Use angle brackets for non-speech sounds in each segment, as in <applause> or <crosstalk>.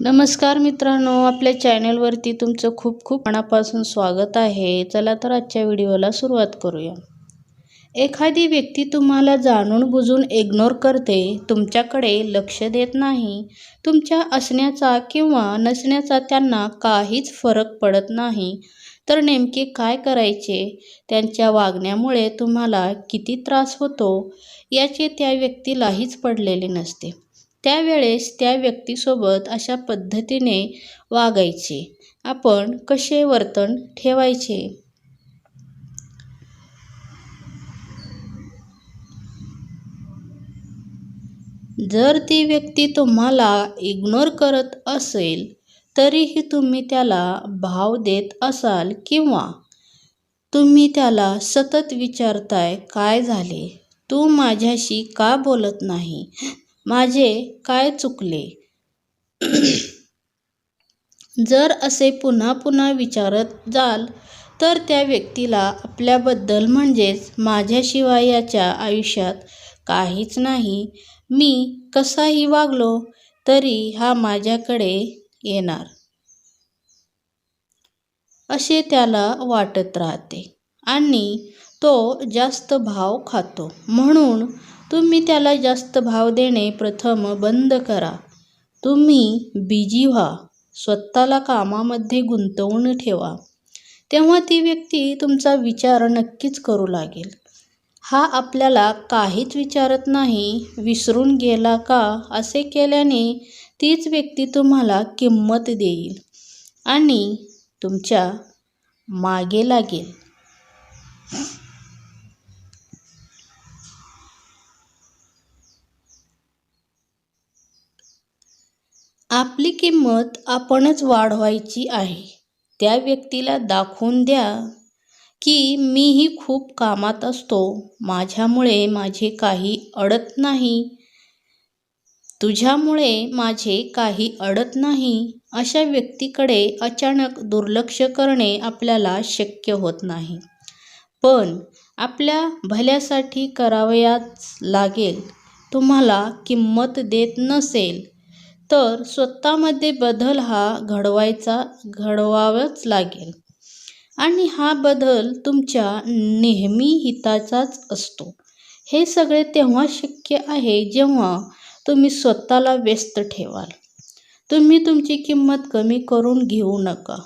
नमस्कार मित्रांनो आपल्या चॅनलवरती तुमचं खूप खूप मनापासून स्वागत आहे. चला तर आजच्या व्हिडिओला सुरुवात करूया. एखादी व्यक्ती तुम्हाला जाणून बुजून इग्नोर करते तुमच्याकडे लक्ष देत नाही तुमच्या असण्याचा किंवा नसण्याचा त्यांना काहीच फरक पडत नाही तर नेमके काय करायचे? त्यांच्या वागण्यामुळे तुम्हाला किती त्रास होतो? याचे त्या व्यक्तीलाहीच पडलेले नसते. त्यावेळेस त्या व्यक्तीसोबत अशा पद्धतीने वागायचे. आपण कसे वर्तन ठेवायचे? जर ती व्यक्ती तुम्हाला इग्नोर करत असेल तरीही तुम्ही त्याला भाव देत असाल किंवा तुम्ही त्याला सतत विचारताय काय झाले? तू माझ्याशी का बोलत नाही? माझे काय चुकले? <clears throat> जर असे पुन्हा पुन्हा विचारत जाल तर त्या व्यक्तीला आपल्याबद्दल म्हणजेच माझ्याशिवाय याच्या आयुष्यात काहीच नाही. मी कसाही वागलो तरी हा माझ्याकडे येणार. असे त्याला वाटत राहते आणि तो जास्त भाव खातो. म्हणून तुम्ही त्याला जास्त भाव देणे प्रथम बंद करा. तुम्ही बिजी व्हा. स्वतःला कामामध्ये गुंतवून ठेवा. तेव्हा ती व्यक्ती तुमचा विचार नक्कीच करू लागेल. हा आपल्याला काहीच विचारत नाही विसरून गेला का असे केल्याने तीच व्यक्ती तुम्हाला किंमत देईल आणि तुमच्या मागे लागेल. आपली किंमत आपणच वाढवायची आहे. त्या व्यक्तीला दाखवून द्या की मीही खूप कामात असतो. माझ्यामुळे माझे काही अडत नाही. तुझ्यामुळे माझे काही अडत नाही. अशा व्यक्तीकडे अचानक दुर्लक्ष करणे आपल्याला शक्य होत नाही. पण आपल्या भल्यासाठी करावयाच लागेल. तुम्हाला किंमत देत नसेल. तर स्वतःमध्ये बदल हा घडवायचा घडवावाच लागेल. आणि हा बदल तुमच्या नेहमी हिताचाच असतो. हे सगळे तेव्हा शक्य आहे जेव्हा तुम्ही स्वतःला व्यस्त ठेवाल. तुम्ही तुमची किंमत कमी करून घेऊ नका.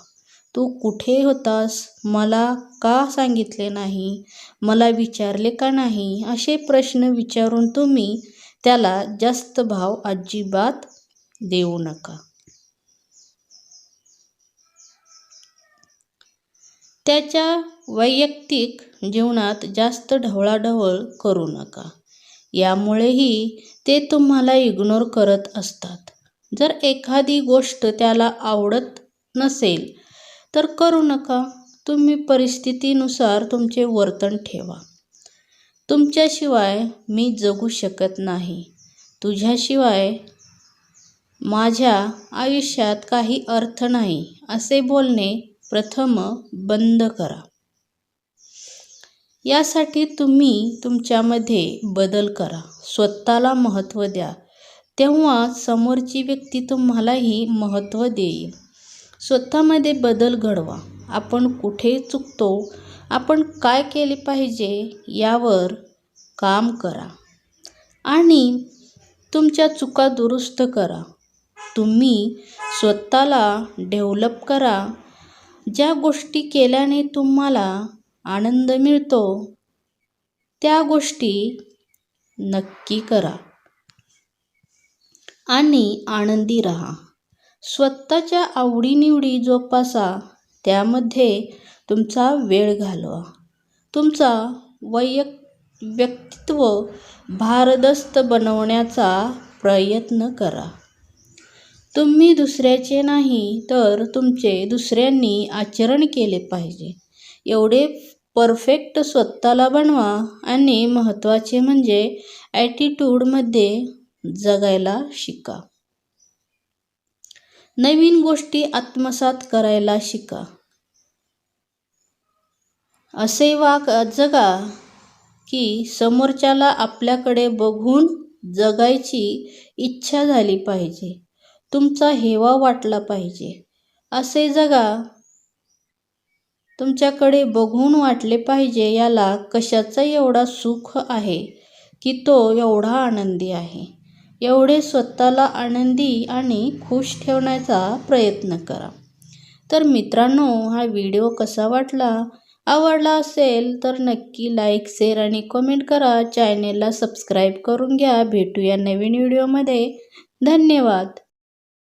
तू कुठे होतास? मला का सांगितले नाही? मला विचारले का नाही? असे प्रश्न विचारून तुम्ही त्याला जास्त भाव अजिबात देऊ नका. त्याच्या वैयक्तिक जीवनात जास्त ढवळाढवळ करू नका. यामुळेही ते तुम्हाला इग्नोर करत असतात. जर एखादी गोष्ट त्याला आवडत नसेल तर करू नका. तुम्ही परिस्थितीनुसार तुमचे वर्तन ठेवा. तुमच्याशिवाय मी जगू शकत नाही. तुझ्याशिवाय माझ्या आयुष्यात काही अर्थ नाही असे बोलणे प्रथम बंद करा. यासाठी तुम्ही तुमच्यामध्ये बदल करा. स्वतःला महत्त्व द्या. तेव्हा समोरची व्यक्ती तुम्हालाही महत्त्व देईल. स्वतःमध्ये बदल घडवा. आपण कुठे चुकतो? आपण काय केले पाहिजे? यावर काम करा. आणि तुमच्या चुका दुरुस्त करा. तुम्ही स्वतःला डेव्हलप करा. ज्या गोष्टी केल्याने तुम्हाला आनंद मिळतो त्या गोष्टी नक्की करा. आणि आनंदी राहा. स्वतःच्या आवडीनिवडी जोपासा. त्यामध्ये तुमचा वेळ घालवा. तुमचा वैयक व्यक्तित्व भारदस्त बनवण्याचा प्रयत्न करा. तुम्ही दुसऱ्याचे नाही तर तुमचे दुसऱ्यांनी आचरण केले पाहिजे. एवढे परफेक्ट स्वतःला बनवा आणि महत्त्वाचे म्हणजे ॲटिट्यूडमध्ये जगायला शिका. नवीन गोष्टी आत्मसात करायला शिका. असे वाक जगा की समोरच्याला आपल्याकडे बघून जगायची इच्छा झाली पाहिजे. तुमचा हेवा वाटला पाहिजे. असे जगा. तुमच्याकडे बघून वाटले पाहिजे याला कशाचा एवढा सुख आहे की तो एवढा आनंदी आहे. एवढे स्वतःला आनंदी आणि खुश ठेवण्याचा प्रयत्न करा. तर मित्रांनो हा व्हिडिओ कसा वाटला? आवडला असेल तर नक्की लाईक शेअर आणि कमेंट करा. चॅनेलला सबस्क्राईब करून घ्या. भेटूया नवीन व्हिडिओमध्ये धन्यवाद.